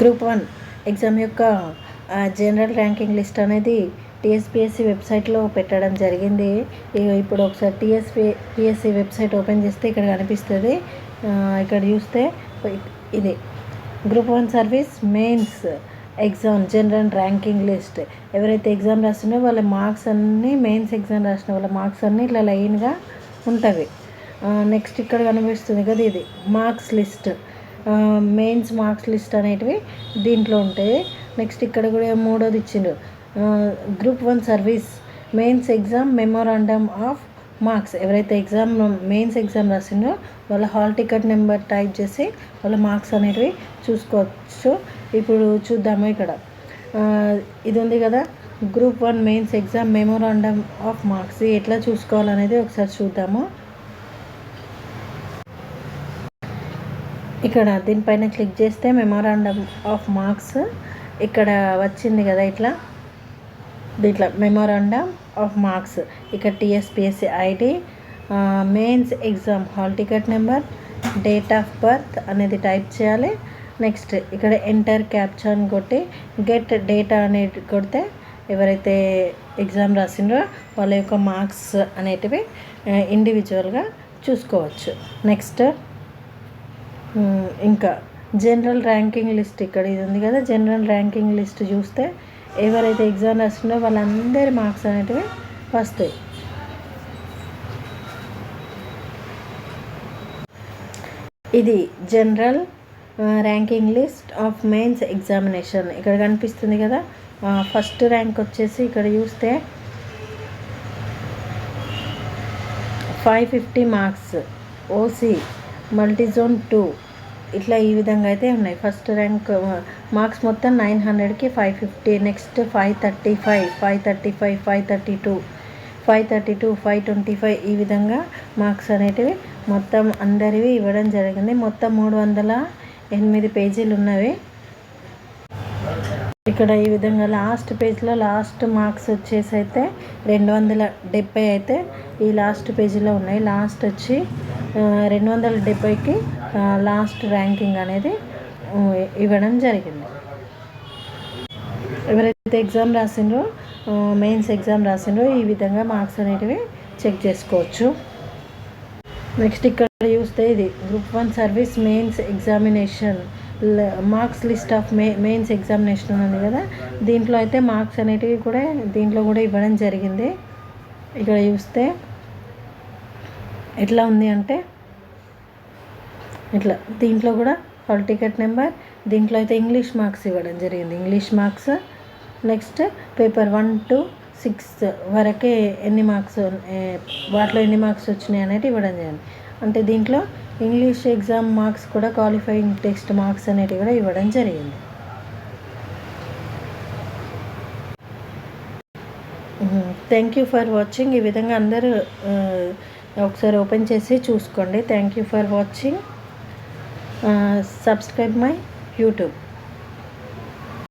Group one exam యొక్క general ranking list అనేది TSPSC వెబ్సైట్లో పెట్టడం జరిగింది. ఇప్పుడు ఒకసారి టీఎస్పి పిఎస్సి వెబ్సైట్ ఓపెన్ చేస్తే ఇక్కడ కనిపిస్తుంది. ఇక్కడ చూస్తే ఇది. Group one service mains exam general ranking list ఎవరైతే ఎగ్జామ్ రాస్తున్నారో వాళ్ళ మార్క్స్ అన్నీ మెయిన్స్ ఎగ్జామ్ రాసిన వాళ్ళ మార్క్స్ అన్నీ ఇట్లా లైన్గా ఉంటుంది నెక్స్ట్ ఇక్కడ కనిపిస్తుంది కదా ఇది marks list mains marks list అనేటివి దీంట్లో ఉంటాయి. నెక్స్ట్ ఇక్కడ కూడా మూడోది ఇచ్చిండు. Group one service mains exam memorandum of marks ఎవరైతే ఎగ్జామ్ మెయిన్స్ ఎగ్జామ్ రాసిందో వాళ్ళ హాల్ టికెట్ నెంబర్ టైప్ చేసి వాళ్ళ మార్క్స్ అనేటివి చూసుకోవచ్చు. ఇప్పుడు చూద్దాము ఇక్కడ. ఇది ఉంది కదా group one mains exam memorandum of marks ఎట్లా చూసుకోవాలనేది ఒకసారి చూద్దాము. ఇక్కడ దీనిపైన క్లిక్ చేస్తే మెమోరాండమ్ ఆఫ్ మార్క్స్ ఇక్కడ వచ్చింది కదా ఇట్లా? దీంట్లో మెమోరాండమ్ ఆఫ్ మార్క్స్ ఇక్కడ TSPSC ID mains exam hall ticket number date of birth అనేది టైప్ చేయాలి. నెక్స్ట్ ఇక్కడ ఎంటర్ క్యాప్చర్ కొట్టి గెట్ డేటా అనేది కొడితే ఎవరైతే ఎగ్జామ్ రాసిండ్రో వాళ్ళ యొక్క మార్క్స్ అనేటివి ఇండివిజువల్గా చూసుకోవచ్చు. నెక్స్ట్ ఇంకా జనరల్ ర్యాంకింగ్ లిస్ట్ ఇక్కడ ఇది ఉంది కదా జనరల్ ర్యాంకింగ్ లిస్ట్ చూస్తే ఎవరైతే ఎగ్జామ్ రాస్తున్నారో వాళ్ళందరి మార్క్స్ అనేటివి వస్తాయి. ఇది general ranking list of mains examination. ఇక్కడ కనిపిస్తుంది కదా ఫస్ట్ ర్యాంక్ వచ్చేసి ఇక్కడ చూస్తే five fifty marks. OC multizone two. ఇట్లా ఈ విధంగా అయితే ఉన్నాయి. ఫస్ట్ ర్యాంక్ మార్క్స్ మొత్తం నైన్ హండ్రెడ్కి five fifty next five thirty five five thirty five five thirty two five thirty two five twenty five ఈ విధంగా మార్క్స్ అనేటివి మొత్తం అందరివి ఇవ్వడం జరిగింది. మొత్తం మూడు వందల ఎనిమిది పేజీలు ఉన్నవి. ఇక్కడ ఈ విధంగా లాస్ట్ పేజ్లో లాస్ట్ మార్క్స్ వచ్చేసి అయితే రెండు వందల డెబ్బై అయితే ఈ లాస్ట్ పేజీలో ఉన్నాయి. లాస్ట్ వచ్చి రెండు వందల డెబ్బైకి లాస్ట్ ర్యాంకింగ్ అనేది ఇవ్వడం జరిగింది. ఎవరైతే ఎగ్జామ్ రాసిండ్రో మెయిన్స్ ఎగ్జామ్ రాసిండ్రో ఈ విధంగా మార్క్స్ అనేటివి చెక్ చేసుకోవచ్చు. నెక్స్ట్ ఇక్కడ చూస్తే ఇది group one service mains examination marks list of May mains examination ఉంది కదా దీంట్లో అయితే మార్క్స్ అనేటివి కూడా దీంట్లో కూడా ఇవ్వడం జరిగింది. ఇక్కడ చూస్తే ఎట్లా ఉంది అంటే ఇట్లా దీంట్లో కూడా హాల్ టికెట్ నెంబర్ దీంట్లో అయితే ఇంగ్లీష్ మార్క్స్ ఇవ్వడం జరిగింది. English marks next paper one to six వరకే ఎన్ని మార్క్స్ వాటిలో ఎన్ని మార్క్స్ వచ్చినాయి అనేది ఇవ్వడం జరిగింది. అంటే దీంట్లో ఇంగ్లీష్ ఎగ్జామ్ మార్క్స్ కూడా క్వాలిఫైయింగ్ టెక్స్ట్ మార్క్స్ అనేటివి కూడా ఇవ్వడం జరిగింది. Thank you for watching. ఈ విధంగా అందరూ ఒకసారి ఓపెన్ చేసి చూసుకోండి. Thank you for watching subscribe my YouTube